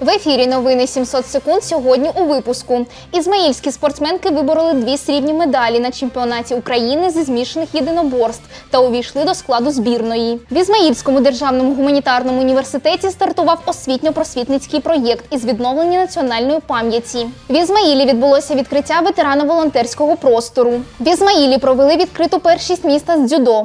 В ефірі новини 700 секунд сьогодні у випуску. Ізмаїльські спортсменки вибороли дві срібні медалі на чемпіонаті України зі змішаних єдиноборств та увійшли до складу збірної. В Ізмаїльському державному гуманітарному університеті стартував освітньо-просвітницький проєкт із відновлення національної пам'яті. В Ізмаїлі відбулося відкриття ветерано-волонтерського простору. В Ізмаїлі провели відкриту першість міста з дзюдо.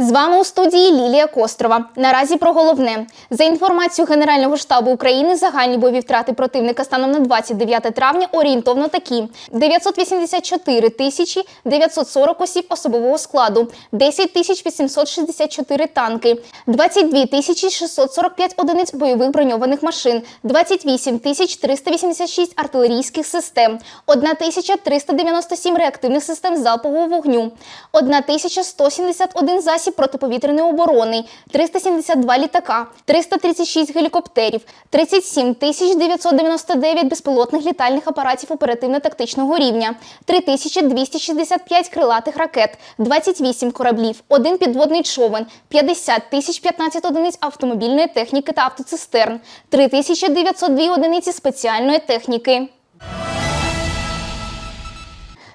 З вами у студії Лілія Кострова. Наразі про головне. За інформацією Генерального штабу України, загальні бойові втрати противника станом на 29 травня орієнтовно такі: 984 тисячі 940 осіб особового складу, 10 тисяч 864 танки, 22 тисячі 645 одиниць бойових броньованих машин, 28 тисяч 386 артилерійських систем, 1 тисяча 397 реактивних систем залпового вогню, 1 тисяча 171 засіб протиповітряної оборони, 372 літака, 336 гелікоптерів, 37 тисяч 999 безпілотних літальних апаратів оперативно-тактичного рівня, 3265 крилатих ракет, 28 кораблів, 1 підводний човен, 50 тисяч 15 одиниць автомобільної техніки та автоцистерн, 3902 одиниці спеціальної техніки.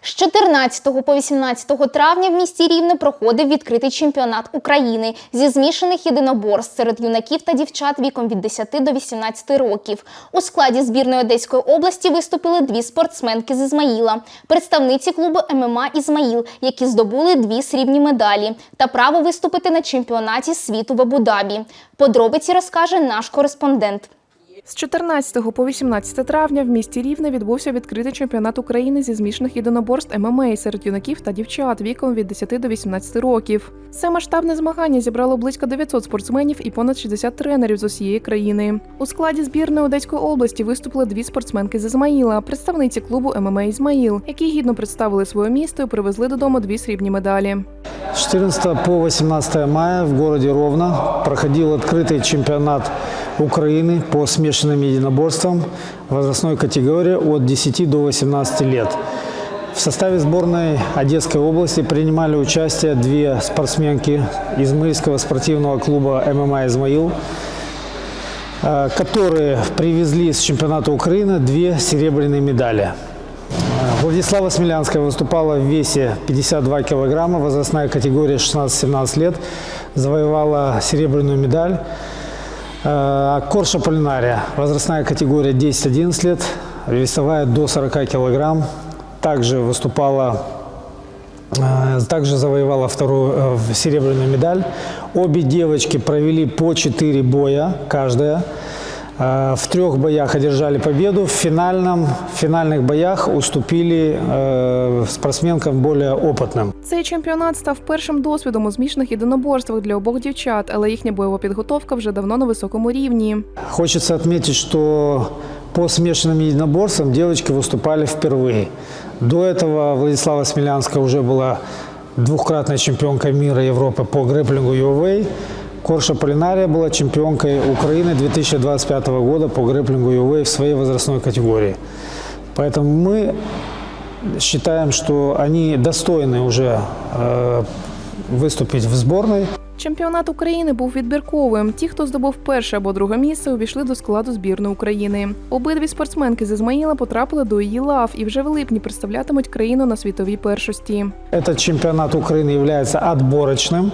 З 14 по 18 травня в місті Рівне проходив відкритий чемпіонат України зі змішаних єдиноборств серед юнаків та дівчат віком від 10 до 18 років. У складі збірної Одеської області виступили дві спортсменки з Ізмаїла, представниці клубу ММА Ізмаїл, які здобули дві срібні медалі та право виступити на чемпіонаті світу в Абу-Дабі. Подробиці розкаже наш кореспондент. З 14 по 18 травня в місті Рівне відбувся відкритий чемпіонат України зі змішаних єдиноборств ММА серед юнаків та дівчат віком від 10 до 18 років. Це масштабне змагання зібрало близько 900 спортсменів і понад 60 тренерів з усієї країни. У складі збірної Одеської області виступили дві спортсменки з Ізмаїла, представниці клубу ММА Ізмаїл, які гідно представили своє місто і привезли додому дві срібні медалі. С 14 по 18 мая в городе Ровно проходил открытый чемпионат Украины по смешанным единоборствам возрастной категории от 10 до 18 лет. В составе сборной Одесской области принимали участие две спортсменки Измаильского спортивного клуба ММА «Измаил», э, которые привезли с чемпионата Украины две серебряные медали. Владислава Смелянская выступала в весе 52 килограмма, возрастная категория 16-17 лет, завоевала серебряную медаль. Э, Корша Полинария, возрастная категория 10-11 лет, весовая до 40 килограмм, также выступала Э, также завоевала вторую э, серебряную медаль. Обе девочки провели по 4 боя каждая. Э, В трех боях одержали победу. В, финальном, в финальных боях уступили э, спортсменкам более опытным. Цей чемпіонат став першим досвідом у змішаних єдиноборствах для обох дівчат, але їхня бойова підготовка вже давно на високому рівні. Хочется отметить, что по смешанным единоборствам девочки выступали впервые. До этого Владислава Смелянская уже была двухкратной чемпионкой мира и Европы по грэпплингу UA. Корша Полинария была чемпионкой Украины 2025 года по грэпплингу UA в своей возрастной категории. Поэтому мы считаем, что они достойны уже э, выступить в сборной. Чемпіонат України був відбірковим. Ті, хто здобув перше або друге місце, увійшли до складу збірної України. Обидві спортсменки з Ізмаїла потрапили до її лав і вже в липні представлятимуть країну на світовій першості. Этот чемпионат Украины является отборочным.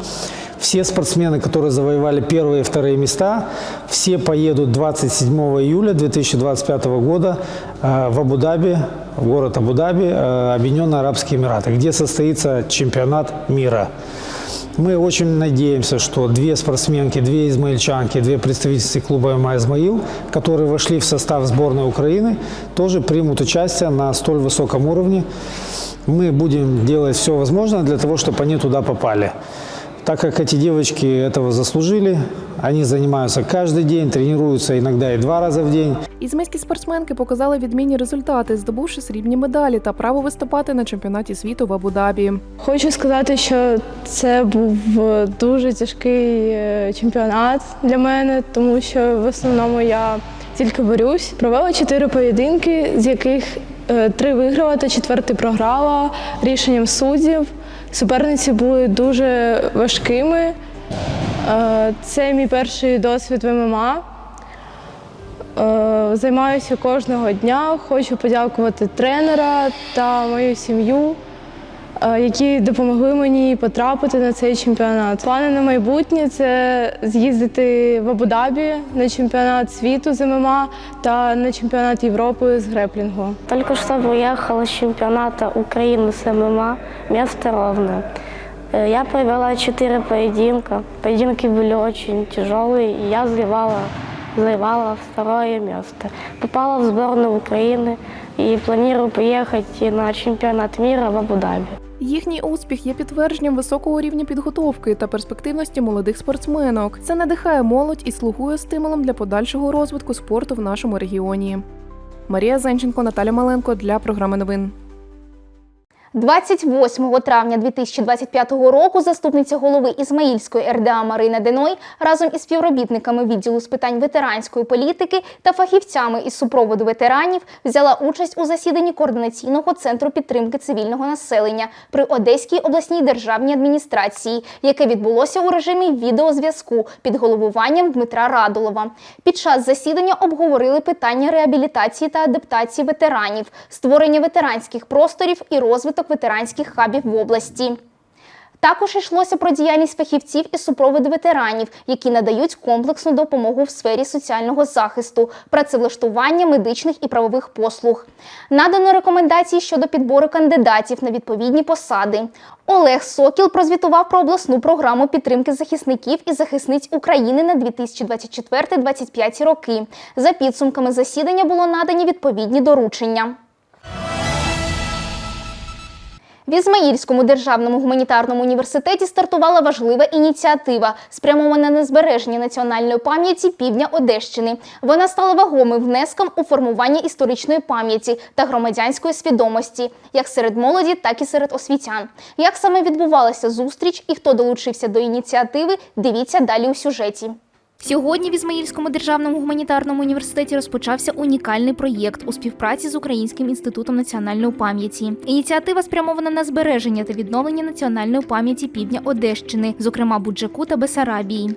Все спортсмены, которые завоевали первые и вторые места, все поедут 27 июля 2025 года э, в Абу-Даби, в город Абу-Даби, э, Объединенные Арабские Эмираты, где состоится чемпионат мира. Мы очень надеемся, что две спортсменки, две измаильчанки, две представительницы клуба МА «Измаил», которые вошли в состав сборной Украины, тоже примут участие на столь высоком уровне. Мы будем делать все возможное для того, чтобы они туда попали. Так как эти девочки этого заслужили, они занимаются каждый день, тренируются иногда и два раза в день. Ізмейські спортсменки показали відмінні результати, здобувши срібні медалі та право виступати на чемпіонаті світу в Абу-Дабі. Хочу сказати, що це був дуже тяжкий е, чемпіонат для мене, тому що в основному я тільки борюсь. Провела чотири поєдинки, з яких е, три виграла та четвертий програла рішенням суддів. Суперниці були дуже важкими. Е, Це мій перший досвід в ММА. Е, Займаюся кожного дня. Хочу подякувати тренера та мою сім'ю, які допомогли мені потрапити на цей чемпіонат. Плани на майбутнє це з'їздити в Абу-Дабі на чемпіонат світу з ММА та на чемпіонат Європи з греплінгу. Только что приехала с чемпионата Украины с ММА, место ровно. Э, Я провела четыре поединка. Поединки были очень тяжелые, и я завоевала, завоевала второе место. Попала в сборную Украины и планирую поехать и на чемпионат мира в Абу-Даби. Їхній успіх є підтвердженням високого рівня підготовки та перспективності молодих спортсменок. Це надихає молодь і слугує стимулом для подальшого розвитку спорту в нашому регіоні. Марія Зенченко, Наталя Маленко для програми новин. 28 травня 2025 року заступниця голови Ізмаїльської РДА Марина Деной разом із співробітниками відділу з питань ветеранської політики та фахівцями із супроводу ветеранів взяла участь у засіданні координаційного центру підтримки цивільного населення при Одеській обласній державній адміністрації, яке відбулося у режимі відеозв'язку під головуванням Дмитра Радулова. Під час засідання обговорили питання реабілітації та адаптації ветеранів, створення ветеранських просторів і розвиток ветеранських хабів в області. Також йшлося про діяльність фахівців із супроводу ветеранів, які надають комплексну допомогу в сфері соціального захисту, працевлаштування медичних і правових послуг. Надано рекомендації щодо підбору кандидатів на відповідні посади. Олег Сокіл прозвітував про обласну програму підтримки захисників і захисниць України на 2024-2025 роки. За підсумками засідання було надані відповідні доручення. В Ізмаїльському державному гуманітарному університеті стартувала важлива ініціатива, спрямована на збереження національної пам'яті півдня Одещини. Вона стала вагомим внеском у формування історичної пам'яті та громадянської свідомості, як серед молоді, так і серед освітян. Як саме відбувалася зустріч і хто долучився до ініціативи, дивіться далі у сюжеті. Сьогодні в Ізмаїльському державному гуманітарному університеті розпочався унікальний проєкт у співпраці з Українським інститутом національної пам'яті. Ініціатива спрямована на збереження та відновлення національної пам'яті півдня Одещини, зокрема Буджаку та Бесарабії.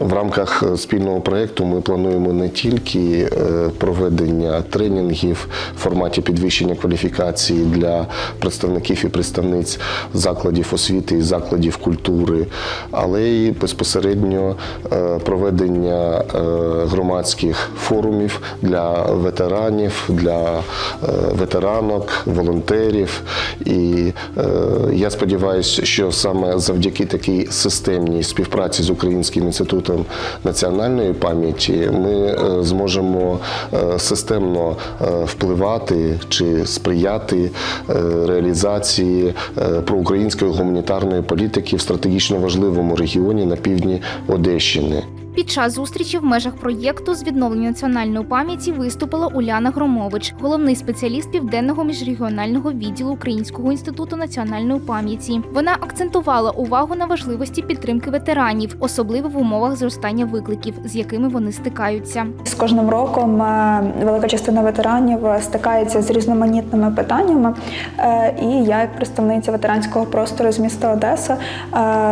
В рамках спільного проєкту ми плануємо не тільки е, проведення тренінгів в форматі підвищення кваліфікації для представників і представниць закладів освіти і закладів культури, але й безпосередньо е, проведення е, громадських форумів для ветеранів, для ветеранок, волонтерів. І я сподіваюся, що саме завдяки такій системній співпраці з Українським інститутом національної пам'яті ми е, зможемо е, системно е, впливати чи сприяти реалізації проукраїнської гуманітарної політики в стратегічно важливому регіоні на півдні Одещини. Під час зустрічі в межах проєкту з відновлення національної пам'яті виступила Уляна Громович, головний спеціаліст південного міжрегіонального відділу Українського інституту національної пам'яті. Вона акцентувала увагу на важливості підтримки ветеранів, особливо в умовах зростання викликів, з якими вони стикаються. З кожним роком е, велика частина ветеранів е, стикається з різноманітними питаннями. Е, І я, як представниця ветеранського простору з міста Одеса,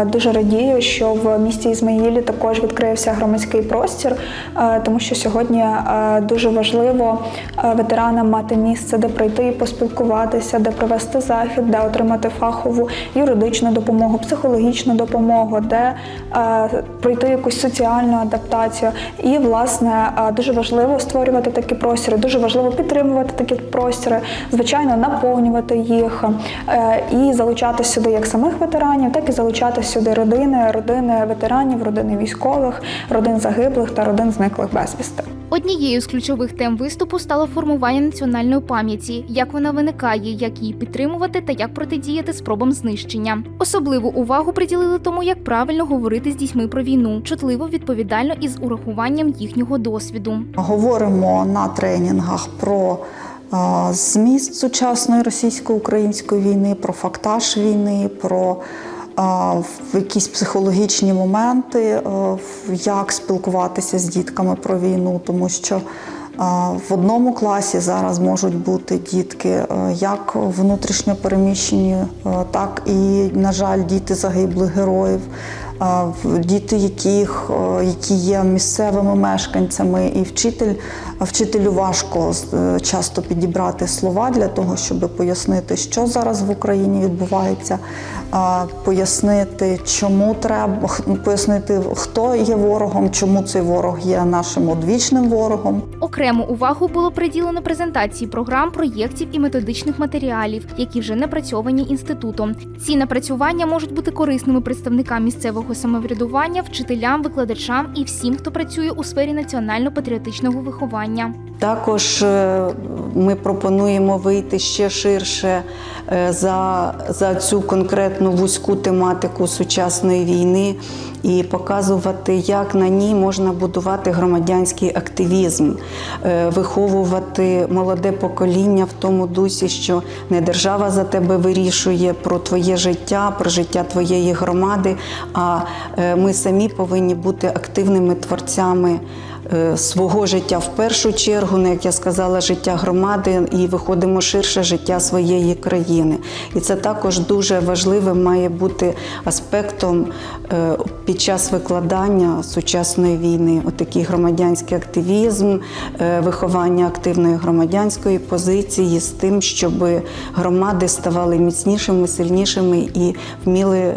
дуже радію, що в місті Ізмаїлі також відкрився громадський простір, е, тому що сьогодні е, дуже важливо е, ветеранам мати місце, де прийти і поспілкуватися, де провести захід, де отримати фахову юридичну допомогу, психологічну допомогу, де пройти якусь соціальну адаптацію. І, власне, дуже важливо створювати такі простори, дуже важливо підтримувати такі простори, звичайно, наповнювати їх і залучати сюди як самих ветеранів, так і залучати сюди родини, родини ветеранів, родини військових. Родин загиблих та родин зниклих безвісти. Однією з ключових тем виступу стало формування національної пам'яті, як вона виникає, як її підтримувати та як протидіяти спробам знищення. Особливу увагу приділили тому, як правильно говорити з дітьми про війну, чутливо, відповідально і з урахуванням їхнього досвіду. Говоримо на тренінгах про е, зміст сучасної російсько-української війни, про фактаж війни, про в якісь психологічні моменти, е, як спілкуватися з дітками про війну, тому що в одному класі зараз можуть бути дітки е, як внутрішньо переміщені, е, так і, на жаль, діти загиблих героїв. Діти, яких, які є місцевими мешканцями, і вчитель, вчителю важко е, часто підібрати слова для того, щоб пояснити, що зараз в Україні відбувається, пояснити, чому треба пояснити, хто є ворогом, чому цей ворог є нашим одвічним ворогом. Окрему увагу було приділено презентації програм, проєктів і методичних матеріалів, які вже напрацьовані інститутом. Ці напрацювання можуть бути корисними представникам місцевого самоврядування, вчителям, викладачам і всім, хто працює у сфері національно-патріотичного виховання. Також е, ми пропонуємо вийти ще ширше е, за, за цю конкретну вузьку тематику сучасної війни і показувати, як на ній можна будувати громадянський активізм, е, виховувати молоде покоління в тому дусі, що не держава за тебе вирішує про твоє життя, про життя твоєї громади, а е, ми самі повинні бути активними творцями свого життя в першу чергу, ну, як я сказала, життя громади, і виходимо ширше життя своєї країни. І це також дуже важливим має бути аспектом е, під час викладання сучасної війни. Отакий громадянський активізм, е, виховання активної громадянської позиції з тим, щоб громади ставали міцнішими, сильнішими і вміли е,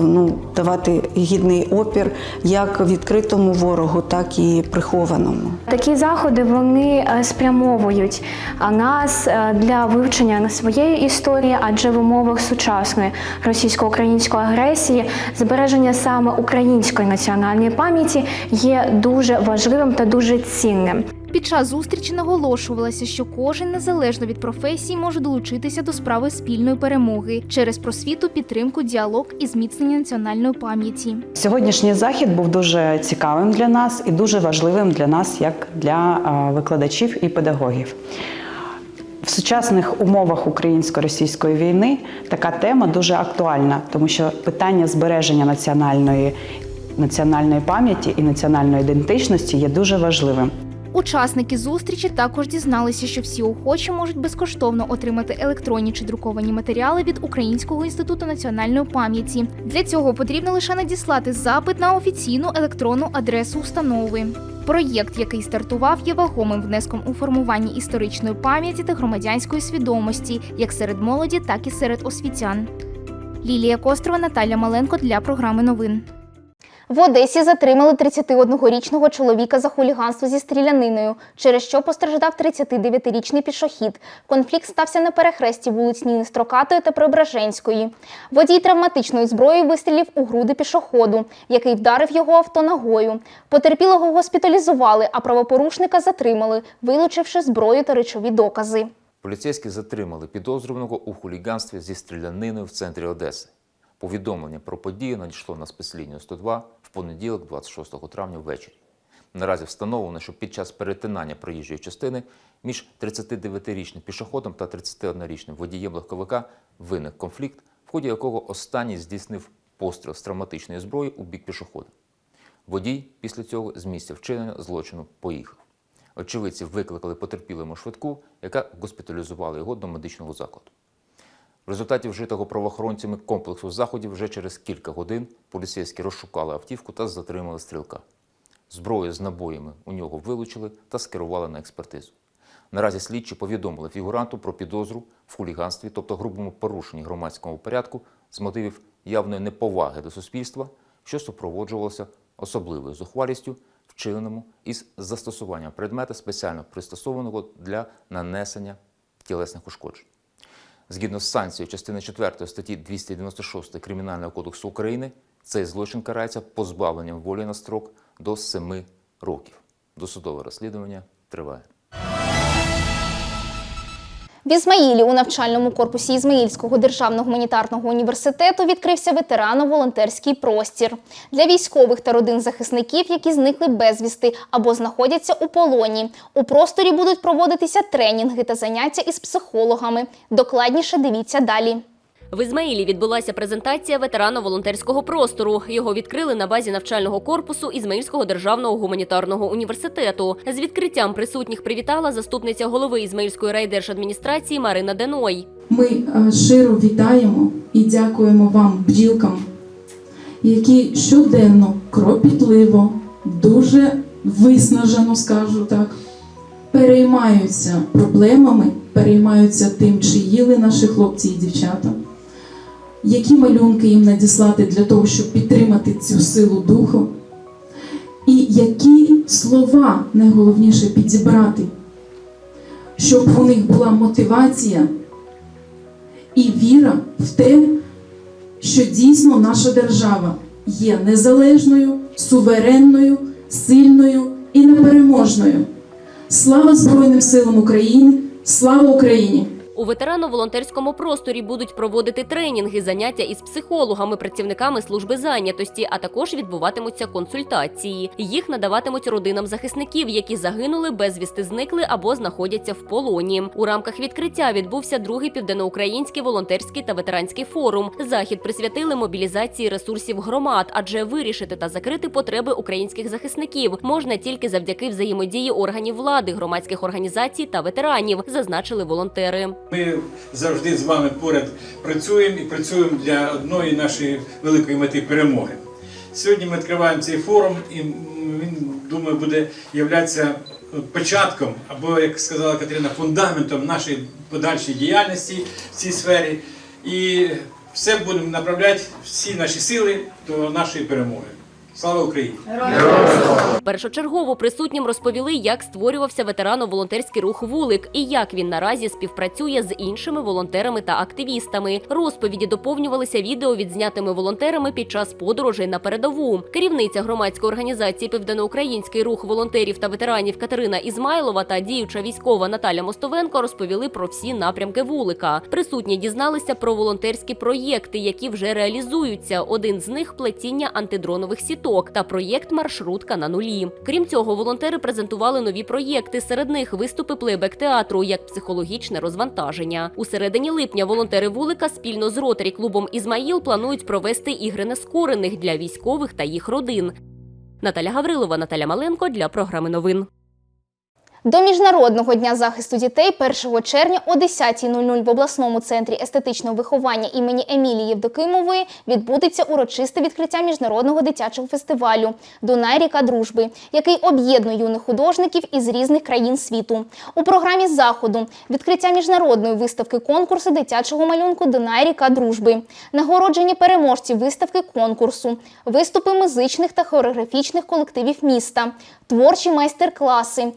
ну, давати гідний опір як відкритому ворогу, так і прихованому. Такі заходи вони е, спрямовують нас е, для вивчення на своєї історії, адже в умовах сучасної російсько-української агресії збереження саме української національної пам'яті є дуже важливим та дуже цінним. Під час зустрічі наголошувалося, що кожен незалежно від професії може долучитися до справи спільної перемоги через просвіту, підтримку, діалог і зміцнення національної пам'яті. Сьогоднішній захід був дуже цікавим для нас і дуже важливим для нас, як для викладачів і педагогів. В сучасних умовах українсько-російської війни така тема дуже актуальна, тому що питання збереження національної, національної пам'яті і національної ідентичності є дуже важливим. Учасники зустрічі також дізналися, що всі охочі можуть безкоштовно отримати електронні чи друковані матеріали від Українського інституту національної пам'яті. Для цього потрібно лише надіслати запит на офіційну електронну адресу установи. Проєкт, який стартував, є вагомим внеском у формуванні історичної пам'яті та громадянської свідомості, як серед молоді, так і серед освітян. Лілія Кострова, Наталя Маленко для програми новин. В Одесі затримали 31-річного чоловіка за хуліганство зі стріляниною, через що постраждав 39-річний пішохід. Конфлікт стався на перехресті вулиць Ніни та Преображенської. Водій травматичною зброєю вистрілів у груди пішоходу, який вдарив його авто ногою. Потерпілого госпіталізували, а правопорушника затримали, вилучивши зброю та речові докази. Поліцейські затримали підозрюваного у хуліганстві зі стріляниною в центрі Одеси. Повідомлення про подію надійшло на спецлінію 102 в понеділок, 26 травня ввечері. Наразі встановлено, що під час перетинання проїжджої частини між 39-річним пішоходом та 31-річним водієм легковика виник конфлікт, в ході якого останній здійснив постріл з травматичної зброї у бік пішохода. Водій після цього з місця вчинення злочину поїхав. Очевидці викликали потерпілому швидку, яка госпіталізувала його до медичного закладу. В результаті вжитого правоохоронцями комплексу заходів вже через кілька годин поліцейські розшукали автівку та затримали стрілка. Зброю з набоями у нього вилучили та скерували на експертизу. Наразі слідчі повідомили фігуранту про підозру в хуліганстві, тобто грубому порушенні громадського порядку з мотивів явної неповаги до суспільства, що супроводжувалося особливою зухвалістю, вчиненому із застосуванням предмета спеціально пристосованого для нанесення тілесних ушкоджень. Згідно з санкцією частини 4 статті 296 Кримінального кодексу України, цей злочин карається позбавленням волі на строк до 7 років. Досудове розслідування триває. В Ізмаїлі у навчальному корпусі Ізмаїльського державного гуманітарного університету відкрився ветерано-волонтерський простір для військових та родин захисників, які зникли безвісти або знаходяться у полоні. У просторі будуть проводитися тренінги та заняття із психологами. Докладніше дивіться далі. В Ізмаїлі відбулася презентація ветерано-волонтерського простору. Його відкрили на базі навчального корпусу Ізмаїльського державного гуманітарного університету. З відкриттям присутніх привітала заступниця голови Ізмаїльської райдержадміністрації Марина Деной. Ми е, щиро вітаємо і дякуємо вам, бджілкам, які щоденно, кропітливо, дуже виснажено, скажу так, переймаються проблемами, переймаються тим, чи їли наші хлопці і дівчата, які малюнки їм надіслати для того, щоб підтримати цю силу духу, і які слова найголовніше підібрати, щоб у них була мотивація і віра в те, що дійсно наша держава є незалежною, суверенною, сильною і непереможною. Слава Збройним силам України! Слава Україні! У ветерано-волонтерському просторі будуть проводити тренінги, заняття із психологами, працівниками служби зайнятості, а також відбуватимуться консультації. Їх надаватимуть родинам захисників, які загинули, безвісти зникли або знаходяться в полоні. У рамках відкриття відбувся другий південноукраїнський волонтерський та ветеранський форум. Захід присвятили мобілізації ресурсів громад, адже вирішити та закрити потреби українських захисників можна тільки завдяки взаємодії органів влади, громадських організацій та ветеранів, зазначили волонтери. Ми завжди з вами поряд працюємо і працюємо для одної нашої великої мети перемоги. Сьогодні ми відкриваємо цей форум, і він, думаю, буде являтися початком, або, як сказала Катерина, фундаментом нашої подальшої діяльності в цій сфері. І все будемо направляти всі наші сили до нашої перемоги. Слава Україні! Першочергово присутнім розповіли, як створювався ветерано-волонтерський рух вулик і як він наразі співпрацює з іншими волонтерами та активістами. Розповіді доповнювалися відео відзнятими волонтерами під час подорожей на передову. Керівниця громадської організації Південноукраїнський рух волонтерів та ветеранів Катерина Ізмайлова та діюча військова Наталя Мостовенко розповіли про всі напрямки вулика. Присутні дізналися про волонтерські проєкти, які вже реалізуються. Один з них плетіння антидронових сіток та проєкт Маршрутка на нулі. Крім цього, волонтери презентували нові проєкти. Серед них виступи плейбек театру як психологічне розвантаження. У середині липня волонтери вулика спільно з ротарі клубом Ізмаїл планують провести ігри нескорених для військових та їх родин. Наталя Гаврилова, Наталя Маленко для програми новин. До Міжнародного дня захисту дітей 1 червня о 10.00 в обласному центрі естетичного виховання імені Емілії Євдокимової відбудеться урочисте відкриття міжнародного дитячого фестивалю Дунай ріка дружби, який об'єднує юних художників із різних країн світу. У програмі заходу відкриття міжнародної виставки конкурсу дитячого малюнку Дунай ріка дружби, нагородження переможців виставки конкурсу, виступи музичних та хореографічних колективів міста, творчі майстер-класи,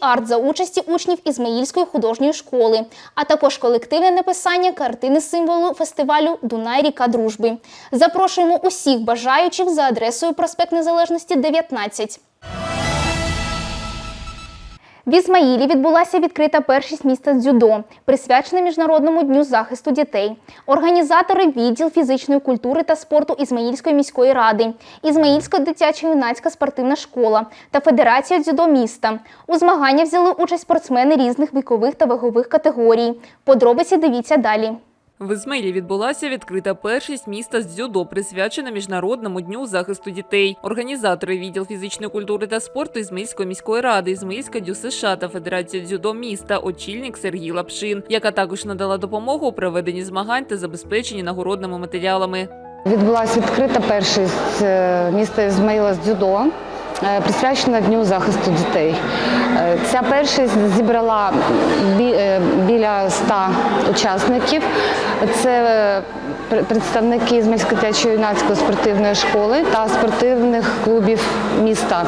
боді-арт за участі учнів Ізмаїльської художньої школи, а також колективне написання картини символу фестивалю Дунай ріка дружби. Запрошуємо усіх бажаючих за адресою проспект Незалежності 19. В Ізмаїлі відбулася відкрита першість міста дзюдо, присвячена Міжнародному дню захисту дітей. Організатори відділ фізичної культури та спорту Ізмаїльської міської ради, Ізмаїльська дитяча юнацька спортивна школа та Федерація дзюдо міста. У змагання взяли участь спортсмени різних вікових та вагових категорій. Подробиці дивіться далі. В Ізмаїлі відбулася відкрита першість міста з дзюдо, присвячена Міжнародному дню захисту дітей. Організатори відділ фізичної культури та спорту Ізмаїльської міської ради, Ізмаїльська дю США та Федерація дзюдо міста, очільник Сергій Лапшин, яка також надала допомогу у проведенні змагань та забезпеченні нагородними матеріалами. Відбулася відкрита першість е, міста Ізмаїла з дзюдо, е, присвячена Дню захисту дітей. Е, Ця першість зібрала е, біля 100 учасників. Це е, пр- представники Ізмельської дитячо-юнацької спортивної школи та спортивних клубів міста.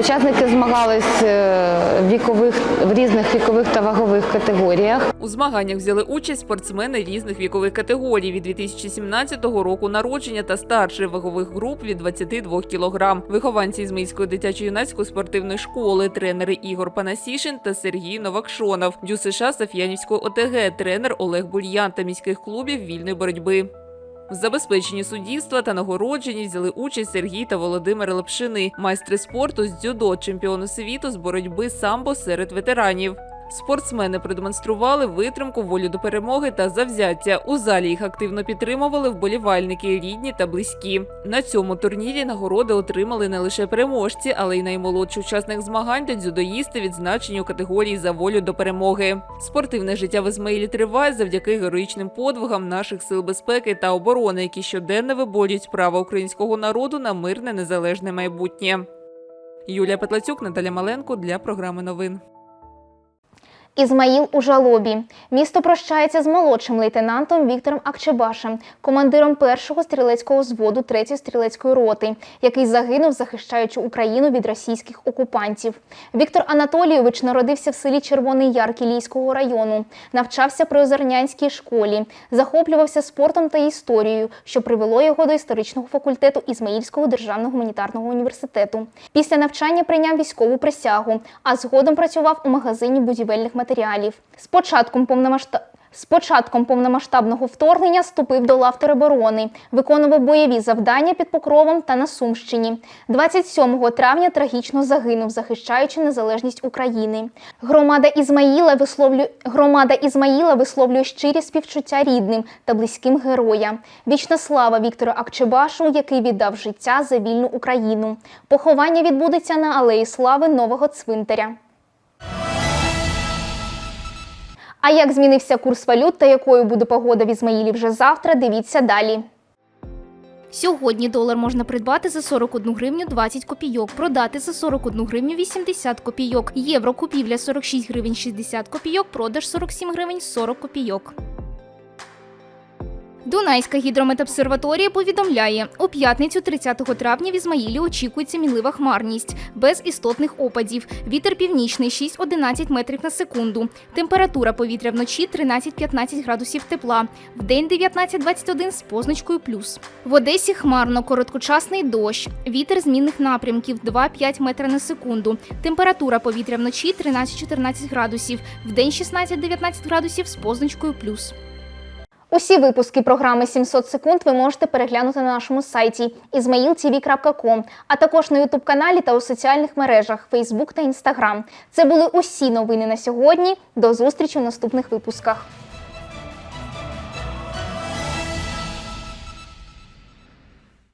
Учасники змагались в вікових в різних вікових та вагових категоріях. У змаганнях взяли участь спортсмени різних вікових категорій від 2017 року народження та старших вагових груп від 22 кг. Вихованці Ізмаїльської дитячо-юнацької спортивної школи, тренери Ігор Панасішин та Сергій Новакшонов, дюсиша Саф'янівської ОТГ, тренер Олег Бульян та міських клубів вільної боротьби. В забезпеченні суддівства та нагородженні взяли участь Сергій та Володимир Лепшини, майстри спорту з дзюдо, чемпіони світу з боротьби самбо серед ветеранів. Спортсмени продемонстрували витримку, волю до перемоги та завзяття. У залі їх активно підтримували вболівальники, рідні та близькі. На цьому турнірі нагороди отримали не лише переможці, але й наймолодший учасник змагань та дзюдоїсти, відзначені у категорії за волю до перемоги. Спортивне життя в Ізмаїлі триває завдяки героїчним подвигам наших сил безпеки та оборони, які щоденно виборюють право українського народу на мирне незалежне майбутнє. Юлія Петлацюк, Наталя Маленко для програми новин. Ізмаїл у жалобі. Місто прощається з молодшим лейтенантом Віктором Акчебашем, командиром першого стрілецького зводу 3-ї стрілецької роти, який загинув, захищаючи Україну від російських окупантів. Віктор Анатолійович народився в селі Червоний Яр Кілійського району, навчався при Озернянській школі, захоплювався спортом та історією, що привело його до історичного факультету Ізмаїльського державного гуманітарного університету. Після навчання прийняв військову присягу, а згодом працював у магазині будівельних матеріалів. З початком повномасштаб... З початком повномасштабного вторгнення вступив до лав тероборони, виконував бойові завдання під Покровом та на Сумщині. 27 травня трагічно загинув, захищаючи незалежність України. Громада Ізмаїла висловлює громада Ізмаїла висловлює щирі співчуття рідним та близьким героям. Вічна слава Віктору Акчебашу, який віддав життя за вільну Україну. Поховання відбудеться на алеї слави нового цвинтаря. А як змінився курс валют та якою буде погода в Ізмаїлі вже завтра, дивіться далі. Сьогодні долар можна придбати за 41 гривню 20 копійок, продати за 41 гривню 80 копійок. Євро купівля 46 гривень 60 копійок, продаж 47 гривень 40 копійок. Дунайська гідрометобсерваторія повідомляє, у п'ятницю 30 травня в Ізмаїлі очікується мінлива хмарність, без істотних опадів. Вітер північний 6-11 метрів на секунду. Температура повітря вночі 13-15 градусів тепла, вдень 19-21 з позначкою плюс. В Одесі хмарно, короткочасний дощ. Вітер змінних напрямків 2-5 метра на секунду. Температура повітря вночі 13-14 градусів, вдень 16-19 градусів з позначкою плюс. Усі випуски програми 700 секунд ви можете переглянути на нашому сайті izmailtv.com, а також на ютуб-каналі та у соціальних мережах Facebook та Instagram. Це були усі новини на сьогодні. До зустрічі в наступних випусках.